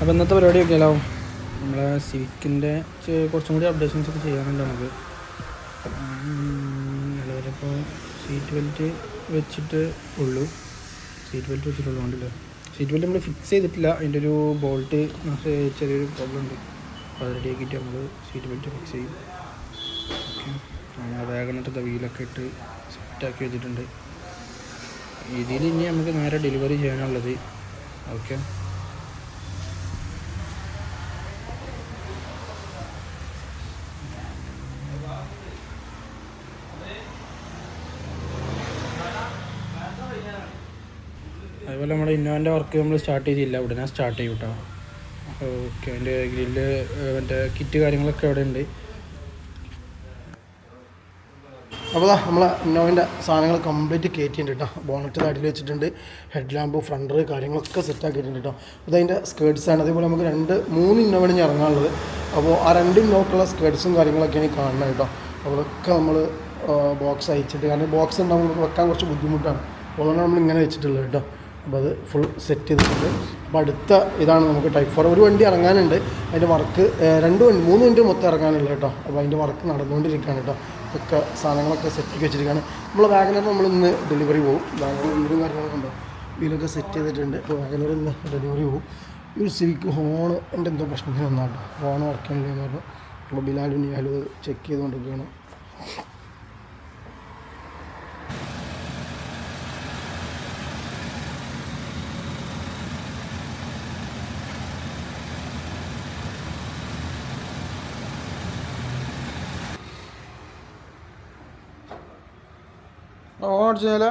അപ്പോൾ ഇന്നത്തെ പരിപാടി ഒക്കെയല്ലോ നമ്മളെ സിവിക്കിന്റെ കുറച്ചും കൂടി അപ്ഡേഷൻസ് ഒക്കെ ചെയ്യാനുണ്ട് നമുക്ക്. നിലവിലിപ്പോൾ സീറ്റ് ബെൽറ്റ് വെച്ചിട്ട് ഉള്ളൂ. സീറ്റ് ബെൽറ്റ് വെച്ചിട്ടുള്ളൂ കൊണ്ടല്ലോ? സീറ്റ് ബെൽറ്റ് നമ്മൾ ഫിക്സ് ചെയ്തിട്ടില്ല. അതിന്റെ ഒരു ബോൾട്ട് ചെറിയൊരു പ്രോബ്ലം ഉണ്ട്. അപ്പോൾ അത് റെഡി ആക്കിയിട്ട് നമ്മൾ സീറ്റ് ബെൽറ്റ് ഫിക്സ് ചെയ്യും. ഓക്കെ നമ്മൾ വേഗനത്തെ വീലൊക്കെ ഇട്ട് സെറ്റാക്കി വെച്ചിട്ടുണ്ട്. ഇതിൽ ഇനി നമുക്ക് നേരെ ഡെലിവറി ചെയ്യാനുള്ളത്. ഓക്കെ അതുപോലെ നമ്മുടെ ഇന്നോവന്റെ വർക്ക് നമ്മൾ സ്റ്റാർട്ട് ചെയ്തില്ല. ഉടനെ സ്റ്റാർട്ട് ചെയ്യും കേട്ടോ ഓക്കെ അതിന്റെ ഗ്രില്ല് മറ്റേ കിറ്റ് കാര്യങ്ങളൊക്കെ അവിടെ ഉണ്ട്. അപ്പോൾ നമ്മളെ ഇന്നോവിന്റെ സാധനങ്ങൾ കംപ്ലീറ്റ് കയറ്റിയിട്ടുണ്ട് കേട്ടോ ബോണറ്റ് അടിയിൽ വെച്ചിട്ടുണ്ട്. ഹെഡ് ലാമ്പ് ഫ്രണ്ടർ കാര്യങ്ങളൊക്കെ സെറ്റ് ആക്കിയിട്ടുണ്ട് കേട്ടോ അത് അതിന്റെ സ്കേർട്സ് ആണ്. അതേപോലെ നമുക്ക് രണ്ട് മൂന്ന് ഇന്നോവാണ് ഇനി ഇറങ്ങാനുള്ളത്. അപ്പോൾ ആ രണ്ട് ഇന്നോക്കുള്ള സ്കേർട്സും കാര്യങ്ങളൊക്കെയാണ് ഈ കാണുന്നത് കേട്ടോ അതൊക്കെ നമ്മൾ ബോക്സ് അയച്ചിട്ട്. കാരണം ബോക്സ് ഉണ്ടാകുമ്പോൾ വെക്കാൻ കുറച്ച് ബുദ്ധിമുട്ടാണ്. അതുകൊണ്ടാണ് നമ്മൾ ഇങ്ങനെ വെച്ചിട്ടുള്ളത് കേട്ടോ അപ്പോൾ അത് ഫുൾ സെറ്റ് ചെയ്തിട്ടുണ്ട്. അപ്പോൾ അടുത്ത ഇതാണ് നമുക്ക് ടൈപ്പ് ഫോർ ഒരു വണ്ടി ഇറങ്ങാനുണ്ട്. അതിന്റെ വർക്ക് രണ്ട് വണ്ടി മൂന്ന് വണ്ടി മൊത്തം ഇറങ്ങാനുള്ളത് കേട്ടോ. അപ്പോൾ അതിന്റെ വർക്ക് നടന്നുകൊണ്ടിരിക്കുകയാണ് കേട്ടോ. ഒക്കെ സാധനങ്ങളൊക്കെ സെറ്റ് ആക്കി വെച്ചിരിക്കുകയാണ്. നമ്മൾ വാഗനർ നമ്മൾ ഇന്ന് ഡെലിവറി പോകും വാഗനർ വീടും കാര്യങ്ങളൊക്കെ ഉണ്ടോ വീലൊക്കെ സെറ്റ് ചെയ്തിട്ടുണ്ട്. അപ്പോൾ വാഗനർ ഇന്ന് ഡെലിവറി പോകും ഈ ഒരു സിവിക്ക് ഹോൺ എന്റെ എന്തോ പ്രശ്നത്തിന് വന്നാട്ടോ ഹോൺ വർക്ക് ചെയ്യണില്ലെന്ന് പറഞ്ഞു. അപ്പോൾ ബിലാലും ചെക്ക് ചെയ്തുകൊണ്ടിരിക്കുകയാണ്. ഓൺ ചെയ്യാല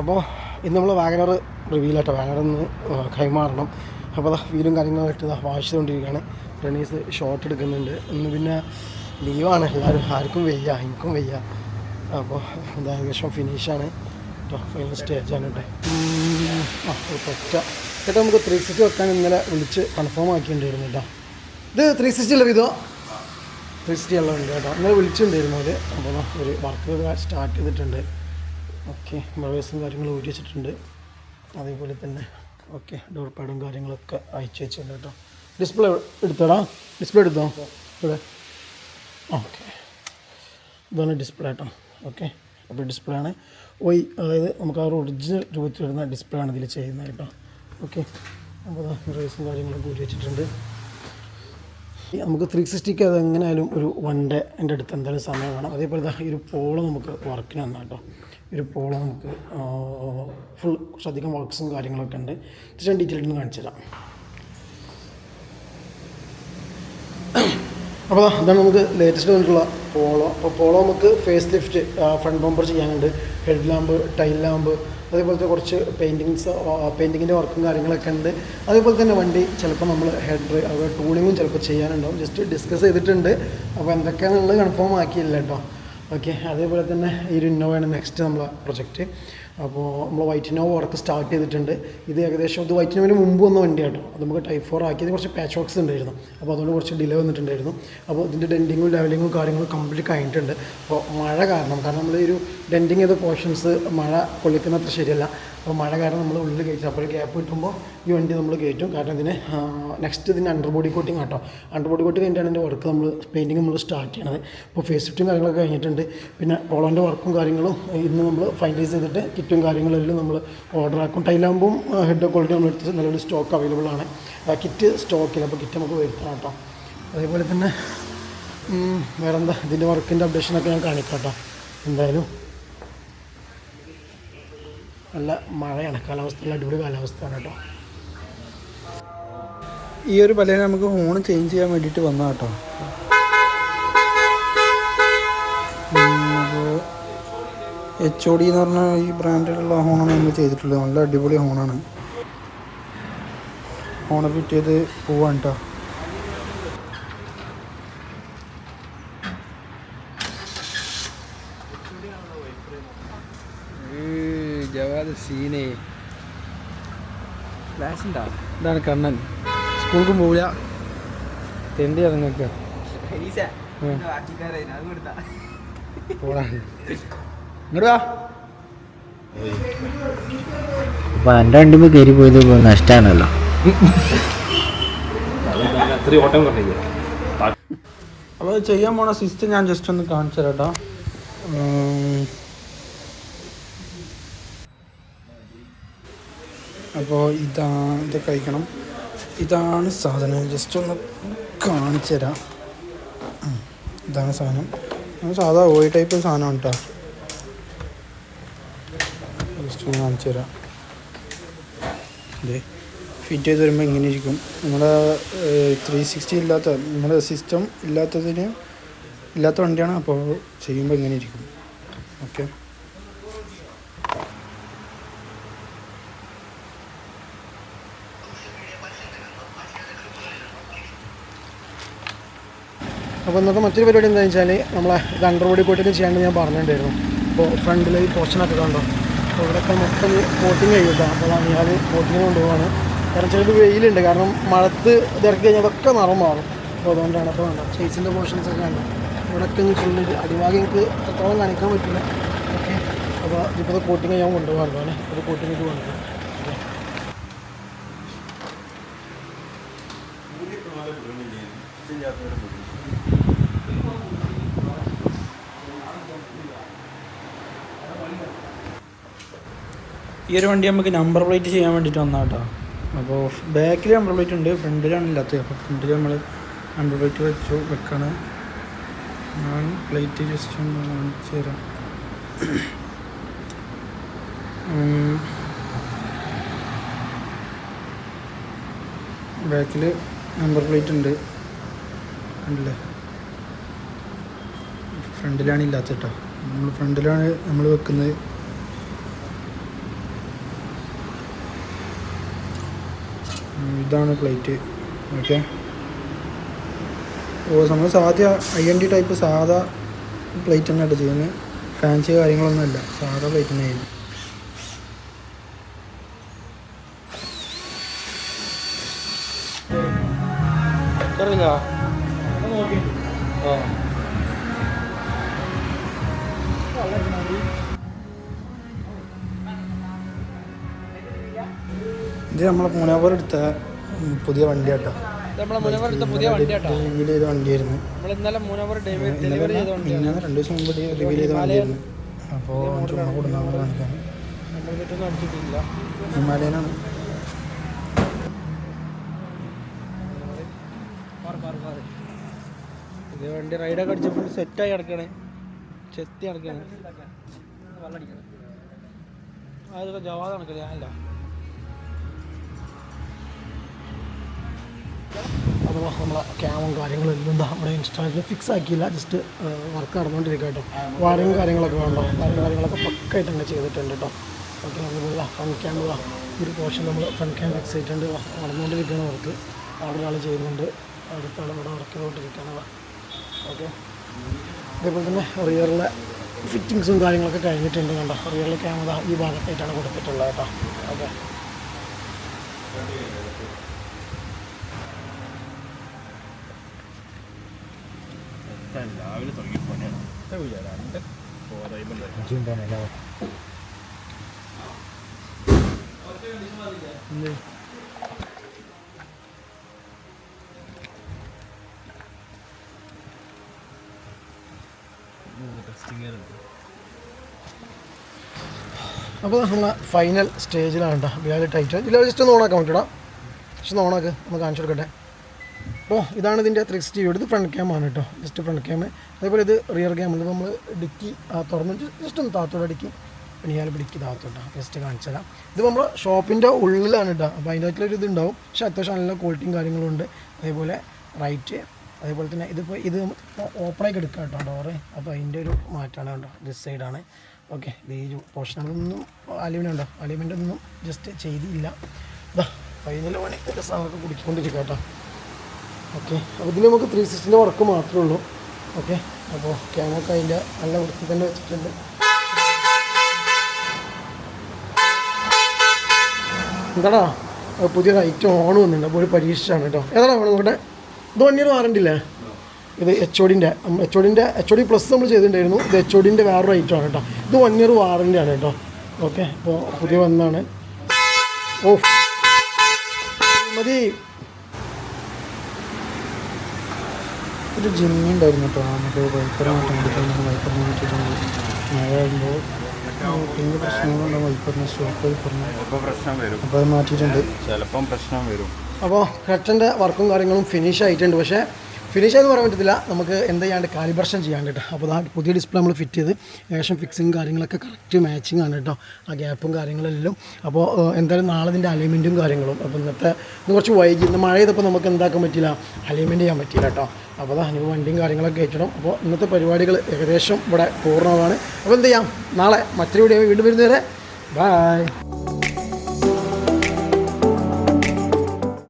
അപ്പോൾ ഇന്ന് നമ്മൾ വാഗനർ റിവ്യൂലായിട്ട് വാഗനർ ഒന്ന് കൈമാറണം. അപ്പോൾ അതാ വീലും കാര്യങ്ങളായിട്ട് ഇതാ വാഷ് ചെയ്തുകൊണ്ടിരിക്കുകയാണ് റണീസ് ഷോട്ട് എടുക്കുന്നുണ്ട്. ഇന്ന് പിന്നെ ലീവാണ്. എല്ലാവരും ആർക്കും വയ്യ എനിക്കും വയ്യ. അപ്പോൾ എന്താ ഏകദേശം ഫിനിഷാണ് കേട്ടോ ഫൈനൽ സ്റ്റേജാണ് കേട്ടോ ആ ഒറ്റ. കേട്ടോ നമുക്ക് ത്രീ സിക്സ്റ്റി വെക്കാൻ ഇന്നലെ വിളിച്ച് കൺഫേം ആക്കിയിട്ടുണ്ടായിരുന്നു കേട്ടോ. ഇത് ത്രീ സിക്സ്റ്റി അല്ല ഇതോ ത്രീ സിക്സ്റ്റി ഉള്ള ഉണ്ട് കേട്ടോ. ഇന്നലെ വിളിച്ചിട്ടുണ്ടായിരുന്നു അവർ അപ്പോൾ ഒരു വർക്ക് സ്റ്റാർട്ട് ചെയ്തിട്ടുണ്ട്. ഓക്കെ മഴവേസും കാര്യങ്ങളും ഊരി വെച്ചിട്ടുണ്ട്. അതേപോലെ തന്നെ ഓക്കെ ഡോർ പാഡും കാര്യങ്ങളൊക്കെ അയച്ചു വെച്ചിട്ടുണ്ട് കേട്ടോ. ഡിസ്പ്ലേ എടുത്തോടാ? ഡിസ്പ്ലേ എടുത്തോ? ഇവിടെ. ഓക്കെ. ഇതാണ് ഡിസ്പ്ലേ കേട്ടോ ഓക്കെ. അപ്പോൾ ഡിസ്പ്ലേ ആണ്. ഒയ് അതായത് നമുക്ക് ആ ഒറിജിനൽ രൂപത്തിൽ വരുന്ന ഡിസ്പ്ലേ ആണ് ഇതിൽ ചെയ്യുന്നത് കേട്ടോ. ഓക്കെ. അപ്പോൾ റേസും കാര്യങ്ങളൊക്കെ ഊരി വെച്ചിട്ടുണ്ട്. നമുക്ക് ത്രീ സിക്സ്റ്റിക്ക് അത് എങ്ങനെയായാലും ഒരു വൺ ഡേ എന്റെ അടുത്ത് എന്തായാലും സമയം വേണം. അതേപോലെ ഈ ഒരു പോൾ നമുക്ക് വർക്കിന് വന്നാൽ പോൾ നമുക്ക് ഫുൾ കുറച്ചധികം വർക്ക്സും കാര്യങ്ങളൊക്കെ ഉണ്ട്. ഇത് ഞാൻ ഡീറ്റെയിൽ ഒന്ന് കാണിച്ചു തരാം. അപ്പോൾ അതാണ് നമുക്ക് ലേറ്റസ്റ്റ് വന്നിട്ടുള്ള പോളോ അപ്പോൾ പോളോ നമുക്ക് ഫേസ് ലിഫ്റ്റ് ഫ്രണ്ട് ബമ്പർ ചെയ്യാനുണ്ട്. ഹെഡ് ലാമ്പ് ടൈൽ ലാമ്പ് അതേപോലത്തെ കുറച്ച് പെയിന്റിങ്സ് പെയിന്റിങ്ങിന്റെ വർക്കും കാര്യങ്ങളൊക്കെ ഉണ്ട്. അതേപോലെ തന്നെ വണ്ടി ചിലപ്പോൾ നമ്മൾ ഹെഡ് അതുപോലെ ടൂളിങ്ങും ചിലപ്പോൾ ചെയ്യാനുണ്ടാവും. ജസ്റ്റ് ഡിസ്കസ് ചെയ്തിട്ടുണ്ട്. അപ്പോൾ എന്തൊക്കെയാണെന്നുള്ളത് കൺഫേം ആക്കിയില്ല കേട്ടോ. ഓക്കെ അതേപോലെ തന്നെ ഈ ഒരു ഇന്നോവയാണ് നെക്സ്റ്റ് നമ്മളെ പ്രൊജക്റ്റ് അപ്പോൾ നമ്മൾ വൈറ്റ് ഇന്നോവ വർക്ക് സ്റ്റാർട്ട് ചെയ്തിട്ടുണ്ട്. ഇത് ഏകദേശം ഇത് വൈറ്റ് ഇന്നോവിന് മുമ്പ് വന്ന വണ്ടിയാട്ടോ. അത് നമുക്ക് ടൈപ്പ് ഫോർ ആക്കിയത് കുറച്ച് പാച്ച് വർക്ക്സ് ഉണ്ടായിരുന്നു. അപ്പോൾ അതുകൊണ്ട് കുറച്ച് ഡിലേ വന്നിട്ടുണ്ടായിരുന്നു. അപ്പോൾ ഇതിന്റെ ഡെന്റിങ്ങും ലെവലിങ്ങും കാര്യങ്ങളും കംപ്ലീറ്റ് കഴിഞ്ഞിട്ടുണ്ട്. അപ്പോൾ മഴ കാരണം കാരണം നമ്മൾ ഈ ഒരു ഡെന്റിങ് ചെയ്ത പോർഷൻസ് മഴ കൊള്ളിക്കുന്നത്ര ശരിയല്ല. അപ്പോൾ മഴ കാരണം നമ്മൾ ഉള്ളിൽ കയറ്റി. അപ്പോൾ ഗ്യാപ്പ് കിട്ടുമ്പോൾ ഈ വണ്ടി നമ്മൾ കയറ്റും. കാരണം ഇതിന് നെക്സ്റ്റ് ഇതിന്റെ അണ്ടർ ബോഡി കോട്ടിങ് ആട്ടോ. അണ്ടർ ബോഡി കോട്ടിങ് കഴിഞ്ഞിട്ടാണ് ഇതിന്റെ വർക്ക് നമ്മൾ പെയിന്റിങ് നമ്മൾ സ്റ്റാർട്ട് ചെയ്യണത്. അപ്പോൾ ഫേസ് ഷിഫ്റ്റും കാര്യങ്ങളൊക്കെ കഴിഞ്ഞിട്ടുണ്ട്. പിന്നെ ഓളോന്റെ വർക്കും കാര്യങ്ങളും ഇന്ന് നമ്മൾ ഫൈനലൈസ് ചെയ്തിട്ട് കിറ്റും കാര്യങ്ങളെല്ലാം നമ്മൾ ഓർഡർ ആക്കും. ടൈലാകുമ്പോൾ ഹെഡ് ക്വാളിറ്റി നമ്മൾ എടുത്ത് നല്ലൊരു സ്റ്റോക്ക് അവൈലബിൾ ആണ്. കിറ്റ് സ്റ്റോക്കില്ല അപ്പോൾ കിറ്റ് നമുക്ക് വരുത്തണം കേട്ടോ അതേപോലെ തന്നെ വേറെന്താ? ഇതിന്റെ വർക്കിന്റെ അപ്ഡേഷനൊക്കെ ഞാൻ കാണിക്കാം കേട്ടോ എന്തായാലും. നല്ല മഴയാണ്. കാലാവസ്ഥ നല്ല അടിപൊളി കാലാവസ്ഥയാണ് കേട്ടോ. ഈ ഒരു പലേനെ നമുക്ക് ഹോൺ ചേഞ്ച് ചെയ്യാൻ വേണ്ടിയിട്ട് വന്ന കേട്ടോ. എച്ച് ഒ ഡി എന്ന് പറഞ്ഞ ഈ ബ്രാൻഡിലുള്ള ഹോണാണ് നമ്മൾ ചെയ്തിട്ടുള്ളത്. നല്ല അടിപൊളി ഹോണാണ് ഹോൺ ഫിറ്റ് ചെയ്ത് പോവാണ് കേട്ടോ. ജവാദ് സീനെ. ക്ലാസ് ഉണ്ടാ? ഇതാണ് കണ്ണൻ. സ്കൂൾക്കും പോവില്ല തെണ്ടി ഇറങ്ങൊക്കെ പോടാ. ഇങ്ങോട്ട് വാ. അപ്പൊ എന്റെ വണ്ടിമേ കയറി പോയത് നഷ്ടമാണല്ലോ അപ്പോൾ ചെയ്യാൻ പോണ സിസ്റ്റം ഞാൻ ജസ്റ്റ് ഒന്ന് കാണിച്ചു തരാം കേട്ടോ അപ്പോൾ ഇതാ ഇത് കഴിക്കണം. ഇതാണ് സാധനം. ജസ്റ്റ് ഒന്ന് കാണിച്ചു തരാം. ഇതാണ് സാധനം. സാധാ ഓയിൽ ടൈപ്പ് സാധനം കേട്ടോ. ജസ്റ്റ് ഒന്ന് കാണിച്ചു തരാം. അതെ ഫിറ്റ് ചെയ്ത് വരുമ്പോൾ ഇങ്ങനെ ഇരിക്കും. നമ്മുടെ ത്രീ സിക്സ്റ്റി ഇല്ലാത്ത നമ്മുടെ സിസ്റ്റം ഇല്ലാത്തതിന് ഇല്ലാത്ത വണ്ടിയാണ് അപ്പോൾ ചെയ്യുമ്പോൾ ഇങ്ങനെ ഇരിക്കും. ഓക്കെ അപ്പോൾ ഇന്നത്തെ മറ്റൊരു പരിപാടി എന്താണെന്ന് വെച്ചാൽ നമ്മളെ ഇത് അണ്ടർ ബോഡി കോട്ടിങ് ചെയ്യാണ്ട് ഞാൻ പറഞ്ഞിട്ടുണ്ടായിരുന്നു. അപ്പോൾ ഫ്രണ്ടിൽ ഈ പോർഷനൊക്കെ കണ്ടോ? അപ്പോൾ ഇവിടെയൊക്കെ മൊത്തം കോട്ടിങ് കഴിയുക അപ്പോൾ ഞാൻ കോട്ടിങ് കൊണ്ടുപോവാണ്. കാരണം ചിലപ്പോൾ വെയിലുണ്ട്. കാരണം മഴത്ത് ഇറക്കി കഴിഞ്ഞാൽ അതൊക്കെ നിറം മാറും. അപ്പോൾ അതുകൊണ്ടാണ് അപ്പോൾ വേണ്ട ചേച്ചിന്റെ പോർഷൻസ് ഒക്കെ കണ്ടോ? ഇവിടെയൊക്കെ ഫുള്ള് അടിഭാഗം എനിക്ക് എത്രത്തോളം കാണിക്കാൻ പറ്റില്ല. ഓക്കെ. അപ്പോൾ ഇപ്പോൾ കോട്ടിങ് ഞാൻ കൊണ്ടുപോകാറുണ്ട് അത് കോട്ടിങ്ങിട്ട് കൊണ്ടുപോകും ഓക്കെ ഈ ഒരു വണ്ടി നമുക്ക് നമ്പർ പ്ലേറ്റ് ചെയ്യാൻ വേണ്ടിയിട്ട് വന്നാൽ കേട്ടോ അപ്പോൾ ബാക്കിൽ നമ്പർ പ്ലേറ്റ് ഉണ്ട് ഫ്രണ്ടിലാണ് ഇല്ലാത്തത്. അപ്പോൾ ഫ്രണ്ടിൽ നമ്മൾ നമ്പർ പ്ലേറ്റ് വെച്ചു വെക്കാണ്. ഞാൻ പ്ലേറ്റ് ജസ്റ്റ് ഒന്ന് കാണിച്ചു തരാം. ബാക്കിൽ നമ്പർ പ്ലേറ്റ് ഉണ്ട്. കണ്ടില്ലേ? ഫ്രണ്ടിലാണ് ഇല്ലാത്ത കേട്ടോ നമ്മൾ ഫ്രണ്ടിലാണ് നമ്മൾ വെക്കുന്നത് ഇതാണ് പ്ലേറ്റ്. ഓക്കെ. ഓ നമ്മൾ സാധ്യ ഐ എൻ ഡി ടൈപ്പ് സാധാ പ്ലേറ്റ് തന്നെയാണ് ചെയ്യുന്നത് ഫാൻസി കാര്യങ്ങളൊന്നുമല്ല സാധാ പ്ലേറ്റ് തന്നെ ചെയ്യുന്നത് അറിയില്ല ആ. ഇത് നമ്മളെ മൂന്നാപുരം എടുത്ത പുതിയ വണ്ടിയാട്ടോ. നമ്മളെ മുനവർ എടുത്ത പുതിയ വണ്ടി കേട്ടോ റിവീൽ ചെയ്ത വണ്ടിയായിരുന്നു. ഇന്നലെ രണ്ട് ദിവസം മുമ്പ് റിവീൽ ചെയ്ത വണ്ടിയായിരുന്നു. അപ്പോൾ ചുമ്മാ കൊടുന്നാണ് കാണിക്കാൻ ഹിമാലയനാണ്. ഇത് വണ്ടി റൈഡൊക്കെ അടിച്ചപ്പോൾ സെറ്റായി കിടക്കണേ ചെത്തി കിടക്കണേ അതൊക്കെ ജവാദ് കണക്കില്ല ഞാനല്ല. അപ്പോൾ നമ്മളെ ക്യാമും കാര്യങ്ങളും എല്ലാം എന്താ നമ്മുടെ ഇൻസ്റ്റാളിൽ ഫിക്സ് ആക്കിയില്ല. ജസ്റ്റ് വർക്ക് നടന്നുകൊണ്ടിരിക്കുക കേട്ടോ. വയറിങ് കാര്യങ്ങളൊക്കെ വേണ്ടോ വയറിങ് കാര്യങ്ങളൊക്കെ പക്കായിട്ട് തന്നെ ചെയ്തിട്ടുണ്ട് കേട്ടോ ഓക്കെ നമ്മൾ ഫ്രണ്ട് ക്യാമറ ഒരു പോർഷൻ നമ്മൾ ഫ്രണ്ട് ക്യാം ഫിക്സ് ചെയ്തിട്ടുണ്ട്. നടന്നുകൊണ്ടിരിക്കുകയാണ് വർക്ക് അവിടെ ഒരാൾ ചെയ്യുന്നുണ്ട്. അടുത്ത ആൾ ഇവിടെ വർക്ക് ചെയ്തുകൊണ്ടിരിക്കുകയാണ് ഓക്കെ. അതേപോലെ തന്നെ റിയറിലെ ഫിറ്റിങ്സും കാര്യങ്ങളൊക്കെ കഴിഞ്ഞിട്ടുണ്ട് കണ്ടോ. റിയറിലെ ക്യാമറ ഈ ഭാഗത്തായിട്ടാണ് കൊടുത്തിട്ടുള്ളത് കേട്ടോ ഓക്കെ. അപ്പോൾ നമ്മൾ ഫൈനൽ സ്റ്റേജിലാണ് കേട്ടോ ബിയാലി ടൈറ്റ് ഇതിൽ ജസ്റ്റ് ഒന്ന് ഓണാക്കാൻ പറ്റൂടാ ജസ്റ്റ് ഒന്ന് ഓണാക്ക് ഒന്ന് കാണിച്ചു കൊടുക്കട്ടെ. അപ്പോൾ ഇതാണ് ഇതിന്റെ ത്രീ സിക്സ്റ്റി ഇത് ഫ്രണ്ട് ക്യാം ആണ് കേട്ടോ ജസ്റ്റ് ഫ്രണ്ട് ക്യാം അതേപോലെ ഇത് റിയർ ക്യാം ഇത് നമ്മൾ ഡിക്കി തുറന്ന് ജസ്റ്റ് ഒന്ന് താത്തോടെ ഡിക്കി. പിന്നെ ഞാൻ താത്തോട്ടോ. ജസ്റ്റ് കാണിച്ചു തരാം. ഇത് നമ്മൾ ഷോപ്പിന്റെ ഉള്ളിലാണ് കേട്ടോ അപ്പോൾ അതിന്റെ ഒരു ഇത് ഉണ്ടാവും. പക്ഷേ അത്യാവശ്യം നല്ല ക്വാളിറ്റിയും കാര്യങ്ങളും ഉണ്ട്. അതേപോലെ റൈറ്റ് അതേപോലെ തന്നെ ഇതിപ്പോൾ ഇത് ഓപ്പണാക്കി എടുക്കാം കേട്ടോ ഡോറ് അപ്പോൾ അതിന്റെ ഒരു മാറ്റമാണ് കേട്ടോ ദിസ് സൈഡാണ് ഓക്കെ ഇത് ഈ പോർഷനൊന്നും ഉണ്ടോ? അലുമിനിയം ഒന്നും ജസ്റ്റ് ചെയ്തില്ല. ഫൈനൽ പണി. സാധനമൊക്കെ കുടിച്ചുകൊണ്ടിരിക്കാം കേട്ടോ ഓക്കെ. അപ്പോൾ ഇതിൽ നമുക്ക് ത്രീ സിക്സ്റ്റിന്റെ വർക്ക് മാത്രമേ ഉള്ളൂ. ഓക്കെ. അപ്പോൾ ക്യാമൊക്കെ അതിന്റെ നല്ല വൃത്തി തന്നെ വെച്ചിട്ടുണ്ട്. എന്താടാ? പുതിയ ലൈറ്റ് ഓൺ വന്നിട്ടുണ്ട്. അപ്പോൾ ഒരു പരീക്ഷയാണ് കേട്ടോ. ഏതാണ് നമ്മൾ നോക്കട്ടെ ഇത് വൺ ഇയർ വാറണ്ടി അല്ലേ ഇത് എച്ച് ഒടിന്റെ എച്ച് ഒടിന്റെ എച്ച് ഒടി പ്ലസ് നമ്മൾ ചെയ്തിട്ടുണ്ടായിരുന്നു. ഇത് എച്ച് ഒടിന്റെ വേറൊരു ഐറ്റം ആണ് കേട്ടോ. ഇത് വൺ ഇയർ വാറണ്ടിയാണ് കേട്ടോ. ഓക്കെ. അപ്പോൾ പുതിയ വന്നാണ് ഓ. മതി. ഒരു ജിമ്മി ഉണ്ടായിരുന്നു കേട്ടോ നമുക്ക് വൈപ്പർ മാറ്റാൻ വൈപ്പറിനെ മാറ്റിയിട്ടുണ്ട് മഴ ആകുമ്പോൾ പിന്നെ പ്രശ്നങ്ങളുണ്ടാവും വൈപ്പറിന് സ്റ്റോപ്പ് വൈപ്പറിന്. ചിലപ്പോൾ പ്രശ്നം വരും. അപ്പോൾ അത് മാറ്റിയിട്ടുണ്ട്. ചിലപ്പം പ്രശ്നം വരും. അപ്പോൾ കട്ടന്റെ വർക്കും കാര്യങ്ങളും ഫിനിഷ് ആയിട്ടുണ്ട്. പക്ഷേ ഫിനിഷ് എന്ന് പറയാൻ പറ്റത്തില്ല. നമുക്ക് എന്ത് ചെയ്യാണ്ട് കാലിബ്രേഷൻ ചെയ്യാൻ കേട്ടോ. അപ്പോൾ ആ പുതിയ ഡിസ്പ്ലേ നമ്മൾ ഫിറ്റ് ചെയ്ത് ഏകദേശം ഫിക്സിങ് കാര്യങ്ങളൊക്കെ കറക്റ്റ് മാച്ചിങ് ആണ് കേട്ടോ. ആ ഗ്യാപ്പും കാര്യങ്ങളെല്ലാം. അപ്പോൾ എന്തായാലും നാളെ ഇതിന്റെ അലൈൻമെന്റും കാര്യങ്ങളും. അപ്പോൾ ഇന്നത്തെ ഇന്ന് കുറച്ച് വൈകി. ഇന്ന് മഴ ചെയ്തപ്പോൾ നമുക്ക് എന്താക്കാൻ പറ്റില്ല? അലൈൻമെന്റ് ചെയ്യാൻ പറ്റില്ല കേട്ടോ. അപ്പോൾ അതാ ഇനി വണ്ടിയും കാര്യങ്ങളൊക്കെ കയറ്റണം അപ്പോൾ ഇന്നത്തെ പരിപാടികൾ ഏകദേശം ഇവിടെ പൂർണമാണ് അപ്പോൾ എന്ത് ചെയ്യാം? നാളെ മറ്റൊരു വീഡിയോ വീണ്ടും വരുന്നവരെ ബൈ